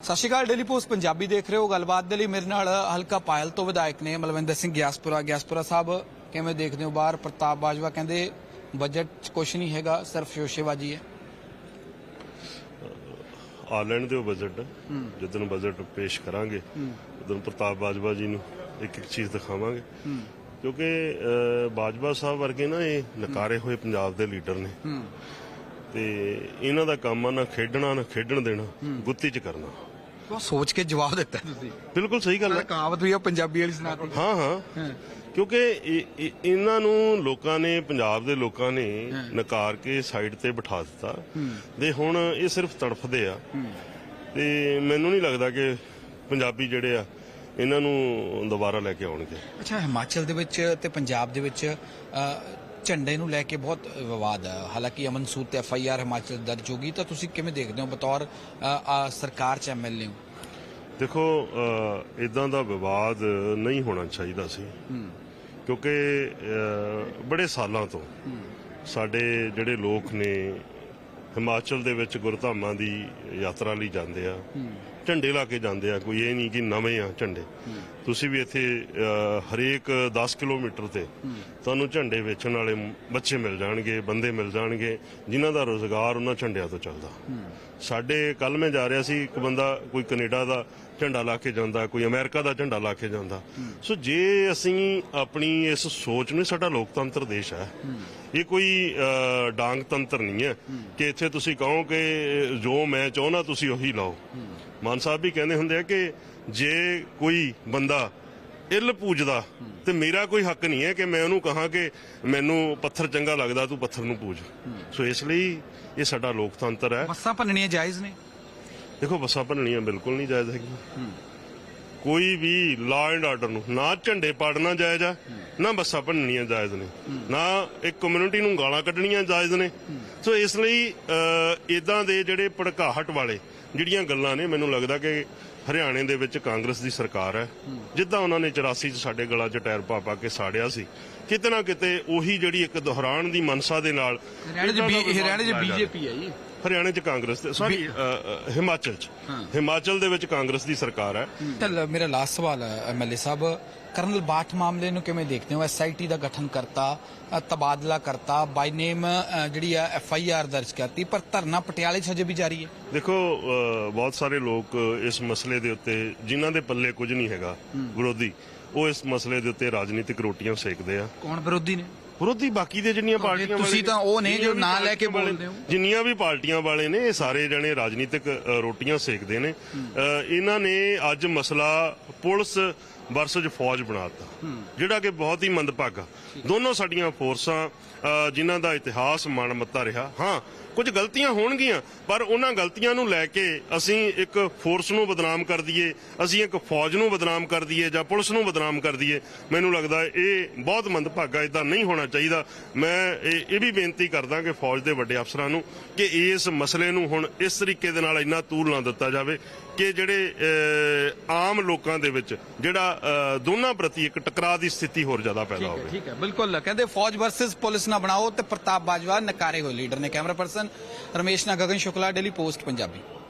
ਸਤਿ ਸ਼੍ਰੀ ਅਕਾਲ ਡੇਲੀ ਪੋਸਟ ਪੰਜਾਬੀ ਦੇਖ ਰਹੇ ਹੋ। ਗੱਲਬਾਤ ਦੇ ਲਈ ਮੇਰੇ ਨਾਲ ਹਲਕਾ ਪਾਇਲ ਤੋਂ ਵਿਧਾਇਕ ਨੇ ਮਲਵਿੰਦਰ ਸਿੰਘ ਗਿਆਸਪੁਰਾ। ਗਿਆਸਪੁਰਾ ਸਾਹਿਬ ਕਿਵੇਂ ਦੇਖਦੇ ਹੋ ਬਾਹਰ? ਪ੍ਰਤਾਪ ਬਾਜਵਾ ਕਹਿੰਦੇ ਬਜਟ 'ਚ ਕੁਝ ਨਹੀਂ ਹੈਗਾ ਸਿਰਫ ਸ਼ੋਸ਼ੇਬਾਜ਼ੀ ਹੈ। ਆ ਲੈਣ ਦਿਓ ਬਜਟ ਜਦੋਂ ਬਜਟ ਪੇਸ਼ ਕਰਾਂਗੇ ਉਦੋਂ ਪ੍ਰਤਾਪ ਬਾਜਵਾ ਜੀ ਨੂੰ ਇੱਕ ਇੱਕ ਚੀਜ਼ ਦਿਖਾਵਾਂਗੇ। ਕਿਉਂਕਿ ਬਾਜਵਾ ਸਾਹਿਬ ਵਰਗੇ ਨਾ ਇਹ ਨਕਾਰੇ ਹੋਏ ਪੰਜਾਬ ਦੇ ਲੀਡਰ ਨੇ। ਤੇ ਇਹਨਾਂ ਦਾ ਕੰਮ ਆ ਨਾ ਖੇਡਣਾ ਨਾ ਖੇਡਣ ਦੇਣਾ ਗੁੱਤੀ ਚ ਕਰਨਾ। ਬਹੁਤ ਸੋਚ ਕੇ ਜਵਾਬ ਦਿੱਤਾ ਤੁਸੀਂ। ਬਿਲਕੁਲ ਸਹੀ ਗੱਲ ਹੈ। ਕਹਾਵਤ ਵੀ ਆ ਪੰਜਾਬੀ ਵਾਲੀ ਸੁਣਾਤੀ ਹਾਂ ਹਾਂ। ਕਿਉਂਕਿ ਇਹ- ਇਹ- ਇਹਨਾਂ ਨੂੰ ਲੋਕਾਂ ਨੇ ਪੰਜਾਬ ਦੇ ਲੋਕਾਂ ਨੇ ਨਕਾਰ ਕੇ ਸਾਈਡ ਤੇ ਬਿਠਾ ਦਿੱਤਾ। ਤੇ ਹੁਣ ਇਹ ਸਿਰਫ ਤੜਫਦੇ ਆ। ਤੇ ਮੈਨੂੰ ਨਹੀਂ ਲੱਗਦਾ ਕਿ ਪੰਜਾਬੀ ਜਿਹੜੇ ਆ ਇਹਨਾਂ ਨੂੰ ਦੁਬਾਰਾ ਲੈ ਕੇ ਆਉਣਗੇ। ਅੱਛਾ ਹਿਮਾਚਲ ਦੇ ਵਿੱਚ ਤੇ ਪੰਜਾਬ ਦੇ ਵਿੱਚ ਝੰਡੇ ਨੂੰ ਲੈ ਕੇ ਬਹੁਤ ਵਿਵਾਦ ਹੈ ਹਾਲਾਂਕਿ ਅਮਨ ਸੂਦ ਤੇ ਐਫ ਆਈ ਆਰ ਹਿਮਾਚਲ ਦਰਜ ਹੋਗੀ ਤਾਂ ਤੁਸੀਂ ਕਿਵੇਂ ਦੇਖਦੇ ਹੋ? ਬਤੌਰ ਸਰਕਾਰ ਚ ਐਮਐਲਏ ਹੋ। ਦੇਖੋ ਇਦਾਂ ਦਾ ਵਿਵਾਦ ਨਹੀਂ ਹੋਣਾ ਚਾਹੀਦਾ ਸੀ। ਕਿਉਂਕਿ ਬੜੇ ਸਾਲਾਂ ਤੋਂ ਸਾਡੇ ਜਿਹੜੇ ਲੋਕ ਨੇ ਹਿਮਾਚਲ ਦੇ ਵਿੱਚ ਗੁਰਧਾਮਾਂ ਦੀ ਯਾਤਰਾ ਲਈ ਜਾਂਦੇ ਆ। ਝੰਡੇ ਲਾ ਕੇ ਜਾਂਦੇ ਆ, ਕੋਈ ਇਹ ਨਹੀਂ ਕਿ ਨਵੇਂ ਆ ਝੰਡੇ। ਤੁਸੀਂ ਵੀ ਇੱਥੇ ਹਰੇਕ 10 ਕਿਲੋਮੀਟਰ ਤੇ ਤੁਹਾਨੂੰ ਝੰਡੇ ਵੇਚਣ ਵਾਲੇ ਬੱਚੇ ਮਿਲ ਜਾਣਗੇ, ਬੰਦੇ ਮਿਲ ਜਾਣਗੇ, ਜਿਨ੍ਹਾਂ ਦਾ ਰੋਜ਼ਗਾਰ ਉਹਨਾਂ ਝੰਡਿਆਂ ਤੋਂ ਚੱਲਦਾ। ਸਾਡੇ ਕੱਲ ਮੈਂ ਜਾ ਰਿਹਾ ਸੀ, ਇੱਕ ਬੰਦਾ ਕੋਈ ਕੈਨੇਡਾ ਦਾ ਝੰਡਾ ਲਾ ਕੇ ਜਾਂਦਾ, ਕੋਈ ਅਮਰੀਕਾ ਦਾ ਝੰਡਾ ਲਾ ਕੇ ਜਾਂਦਾ। ਸੋ ਜੇ ਅਸੀਂ ਆਪਣੀ ਇਸ ਸੋਚ ਨੂੰ ਸਾਡਾ ਲੋਕਤੰਤਰ ਦੇਸ਼ ਹੈ। ਇਹ ਕੋਈ ਡਾਂਗ ਤੰਤਰ ਨਹੀਂ ਹੈ ਕਿ ਇੱਥੇ ਤੁਸੀਂ ਕਹੋ ਕਿ ਜੋ ਮੈਂ ਚਾਹੁੰਦਾ, ਤੁਸੀਂ ਉਹੀ ਲਾਓ। ਮਾਨ ਸਾਹਿਬ ਵੀ ਕਹਿੰਦੇ ਹੁੰਦੇ ਆ ਕਿ ਜੇ ਕੋਈ ਬੰਦਾ ਇੱਲ ਪੂਜਦਾ ਤੇ ਮੇਰਾ ਕੋਈ ਹੱਕ ਨਹੀਂ ਹੈ ਕਿ ਮੈਂ ਉਹਨੂੰ ਕਹਾਂ ਕਿ ਮੈਨੂੰ ਪੱਥਰ ਚੰਗਾ ਲੱਗਦਾ ਤੂੰ ਪੱਥਰ ਨੂੰ ਪੂਜ। ਸੋ ਇਸ ਲਈ ਇਹ ਸਾਡਾ ਲੋਕਤੰਤਰ ਹੈ। ਬੱਸਾਂ ਭੰਨਣੀਆਂ ਜਾਇਜ਼ ਨੇ? ਦੇਖੋ ਬੱਸਾਂ ਭੰਨਣੀਆਂ ਬਿਲਕੁਲ ਨਹੀਂ ਜਾਇਜ਼ ਹੈਗੀਆਂ। ਕੋਈ ਵੀ ਲਾ ਐਂਡ ਆਰਡਰ ਨੂੰ ਨਾ ਝੰਡੇ ਪਾੜਨਾ ਜਾਇਜ਼ ਆ ਨਾ ਬੱਸਾਂ ਭੰਨਣੀਆਂ ਜਾਇਜ਼ ਨੇ ਨਾ ਇੱਕ ਕਮਿਊਨਿਟੀ ਨੂੰ ਗਾਲਾਂ ਕੱਢਣੀਆਂ ਜਾਇਜ਼ ਨੇ ਸੋ ਇਸ ਲਈ ਇਦਾਂ ਦੇ ਜਿਹੜੇ ਭੜਕਾਹਟ ਵਾਲੇ ਜਿਹੜੀਆਂ ਗੱਲਾਂ ਨੇ ਮੈਨੂੰ ਲੱਗਦਾ ਕਿ ਹਰਿਆਣੇ ਦੇ ਵਿੱਚ ਕਾਂਗਰਸ ਦੀ ਸਰਕਾਰ ਹੈ ਜਿੱਦਾਂ ਉਹਨਾਂ ਨੇ 84 ਚ ਸਾਡੇ ਗਲਾਂ 'ਚ ਟਾਇਰ ਪਾ ਪਾ ਕੇ ਸਾੜਿਆ ਸੀ ਕਿਤੇ ਨਾ ਕਿਤੇ ਉਹੀ ਜਿਹੜੀ ਇੱਕ ਦੁਹਰਾਣ ਦੀ ਮਨਸਾ ਦੇ ਨਾਲ ਹਰਿਆਣੇ 'ਚ। ਬੀਜੇਪੀ ਹੈ ਜੀ ਹਰਿਆਣੇ 'ਚ ਕਾਂਗਰਸ ਤੇ ਸੌਰੀ ਹਿਮਾਚਲ 'ਚ। ਹਿਮਾਚਲ ਦੇ ਵਿੱਚ ਕਾਂਗਰਸ ਦੀ ਸਰਕਾਰ ਹੈ। ਚਲ ਮੇਰਾ ਲਾਸਟ ਸਵਾਲ ਹੈ ਐਮਐਲਏ ਸਾਹਿਬ। ਕਰਨਲ ਬਾਠ ਮਾਮਲੇ ਨੂੰ ਕਿਵੇਂ ਦੇਖਦੇ ਹੋ? ਐਸਆਈਟੀ ਦਾ ਗਠਨ ਕਰਤਾ ਤਬਾਦਲਾ ਕਰਤਾ ਬਾਈ ਨੇਮ ਜਿਹੜੀ ਆ ਐਫਆਈਆਰ ਦਰਜ ਕਰਤੀ ਪਰ ਧਰਨਾ ਪਟਿਆਲੇ 'ਚ ਹਜੇ ਵੀ ਜਾਰੀ ਹੈ। ਦੇਖੋ ਬਹੁਤ ਸਾਰੇ ਲੋਕ ਇਸ ਮਸਲੇ ਦੇ ਉੱਤੇ ਜਿਨ੍ਹਾਂ ਦੇ ਪੱਲੇ ਕੁਝ ਨਹੀਂ ਹੈਗਾ ਵਿਰੋਧੀ ਉਹ ਇਸ ਮਸਲੇ ਦੇ ਉੱਤੇ ਰਾਜਨੀਤਿਕ ਰੋਟੀਆਂ ਸੇਕਦੇ ਆ। ਕੌਣ ਵਿਰੋਧੀ ਨੇ? ਵਿਰੋਧੀ ਬਾਕੀ ਦੇ ਜਿੰਨੀਆਂ ਪਾਰਟੀਆਂ ਤੁਸੀਂ ਤਾਂ ਉਹ ਨੇ ਜੋ ਨਾਂ ਲੈ ਕੇ ਬੋਲਦੇ ਹੋ। ਜਿੰਨੀਆਂ ਵੀ ਪਾਰਟੀਆਂ ਵਾਲੇ ਨੇ ਇਹ ਸਾਰੇ ਜਣੇ ਰਾਜਨੀਤਿਕ ਰੋਟੀਆਂ ਸੇਕਦੇ ਨੇ ਇਹਨਾਂ ਨੇ ਅੱਜ ਮਸਲਾ ਪੁਲਿਸ ਵਰਸਜ ਫੌਜ ਬਣਾਤਾ ਜਿਹੜਾ ਕਿ ਬਹੁਤ ਹੀ ਮੰਦਭਾਗਾ। ਦੋਨੋਂ ਸਾਡੀਆਂ ਫੋਰਸਾਂ ਜਿਨ੍ਹਾਂ ਦਾ ਇਤਿਹਾਸ ਮਨਮੱਤਾ ਰਿਹਾ। ਹਾਂ, ਕੁਝ ਗਲਤੀਆਂ ਹੋਣਗੀਆਂ, ਪਰ ਉਹਨਾਂ ਗਲਤੀਆਂ ਨੂੰ ਲੈ ਕੇ ਅਸੀਂ ਇੱਕ ਫੋਰਸ ਨੂੰ ਬਦਨਾਮ ਕਰ ਦਈਏ, ਅਸੀਂ ਇੱਕ ਫੌਜ ਨੂੰ ਬਦਨਾਮ ਕਰ ਦਈਏ ਜਾਂ ਪੁਲਿਸ ਨੂੰ ਬਦਨਾਮ ਕਰ ਦਈਏ, ਮੈਨੂੰ ਲੱਗਦਾ ਇਹ ਬਹੁਤ ਮੰਦਭਾਗਾ ਇਦਾਂ ਨਹੀਂ ਹੋਣਾ ਚਾਹੀਦਾ। ਮੈਂ ਇਹ ਇਹ ਵੀ ਬੇਨਤੀ ਕਰਦਾ ਕਿ ਫੌਜ ਦੇ ਵੱਡੇ ਅਫਸਰਾਂ ਨੂੰ ਕਿ ਇਸ ਮਸਲੇ ਨੂੰ ਹੁਣ ਇਸ ਤਰੀਕੇ ਦੇ ਨਾਲ ਇੰਨਾ ਤੂਲ ਨਾ ਦਿੱਤਾ ਜਾਵੇ ਕਿ ਜਿਹੜੇ ਆਮ ਲੋਕਾਂ ਦੇ ਵਿੱਚ, ਜਿਹੜਾ ਦੋਨਾਂ ਪ੍ਰਤੀ ਇੱਕ ਟਕਰਾਅ ਦੀ ਸਥਿਤੀ ਹੋਰ ਜ਼ਿਆਦਾ ਪੈਦਾ ਹੋਵੇ। ਠੀਕ ਹੈ ਬਿਲਕੁਲ। ਕਹਿੰਦੇ ਫੌਜ ਵਰਸਸ ਪੁਲਿਸ ਨਾ ਬਣਾਓ ਤੇ ਪ੍ਰਤਾਪ ਬਾਜਵਾ ਨਕਾਰੇ ਹੋਏ। ਲੀਡਰ ਨੇ ਕੈਮਰਾ ਪਰਸਨ ਰਮੇਸ਼ ਨਾ ਗਗਨ ਸ਼ੁਕਲਾ ਡੇਲੀ ਪੋਸਟ ਪੰਜਾਬੀ।